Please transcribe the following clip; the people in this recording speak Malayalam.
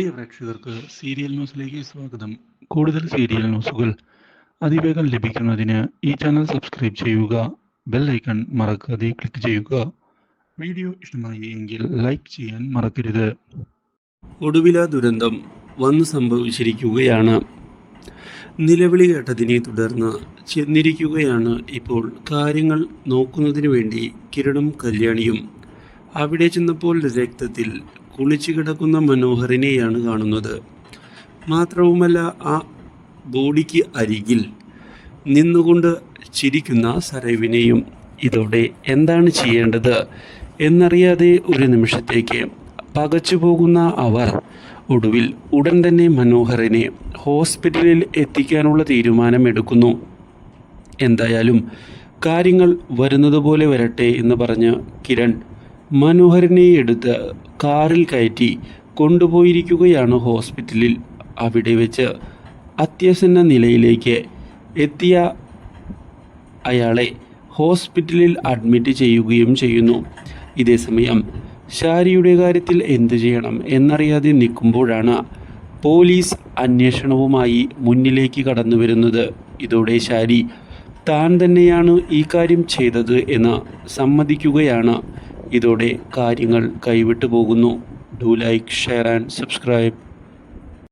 പ്രിയ പ്രേക്ഷകർക്ക് സീരിയൽ ന്യൂസിലേക്ക് സ്വാഗതം. കൂടുതൽ സീരിയൽ ന്യൂസുകൾ അതിവേഗം ലഭിക്കുന്നതിന് ഈ ചാനൽ സബ്സ്ക്രൈബ് ചെയ്യുക ബെൽ ഐക്കൺ മറക്കാതെ ക്ലിക്ക് ചെയ്യുക. വീഡിയോ ഇഷ്ടമായി എങ്കിൽ ലൈക്ക് ചെയ്യാൻ മറക്കരുത്. ഒടുവില ദുരന്തം വന്നു സംഭവിച്ചിരിക്കുകയാണ്. നിലവിളി കേട്ടതിനെ തുടർന്ന് ചെന്നിരിക്കുകയാണ് ഇപ്പോൾ കാര്യങ്ങൾ നോക്കുന്നതിന് വേണ്ടി കിരണും കല്യാണിയും. അവിടെ ചെന്നപ്പോൾ രക്തത്തിൽ കുളിച്ചു കിടക്കുന്ന മനോഹരനെയാണ് കാണുന്നത്. മാത്രവുമല്ല ആ ബോഡിക്ക് അരികിൽ നിന്നുകൊണ്ട് ചിരിക്കുന്ന സരവിനെയും ഇതോടെ എന്താണ് ചെയ്യേണ്ടത് എന്നറിയാതെ ഒരു നിമിഷത്തേക്ക് പകച്ചു പോകുന്ന അവർ ഒടുവിൽ ഉടൻ തന്നെ മനോഹരനെ ഹോസ്പിറ്റലിൽ എത്തിക്കാനുള്ള തീരുമാനമെടുക്കുന്നു. എന്തായാലും കാര്യങ്ങൾ വരുന്നത് പോലെ വരട്ടെ എന്ന് പറഞ്ഞ് കിരൺ മനോഹരനെ എടുത്ത് കാറിൽ കയറ്റി കൊണ്ടുപോയിരിക്കുകയാണ് ഹോസ്പിറ്റലിൽ. അവിടെ വെച്ച് അത്യസന്ന നിലയിലേക്ക് എത്തിയ അയാളെ ഹോസ്പിറ്റലിൽ അഡ്മിറ്റ് ചെയ്യുകയും ചെയ്യുന്നു. ഇതേസമയം ഷാരിയുടെ കാര്യത്തിൽ എന്തു ചെയ്യണം എന്നറിയാതെ നിൽക്കുമ്പോഴാണ് പോലീസ് അന്വേഷണവുമായി മുന്നിലേക്ക് കടന്നു വരുന്നത്. ഇതോടെ ഷാരി താൻ തന്നെയാണ് ഈ കാര്യം ചെയ്തത് എന്ന് സമ്മതിക്കുകയാണ്. ഇതോടെ കാര്യങ്ങൾ കൈവിട്ടു പോകുന്നു do like share and subscribe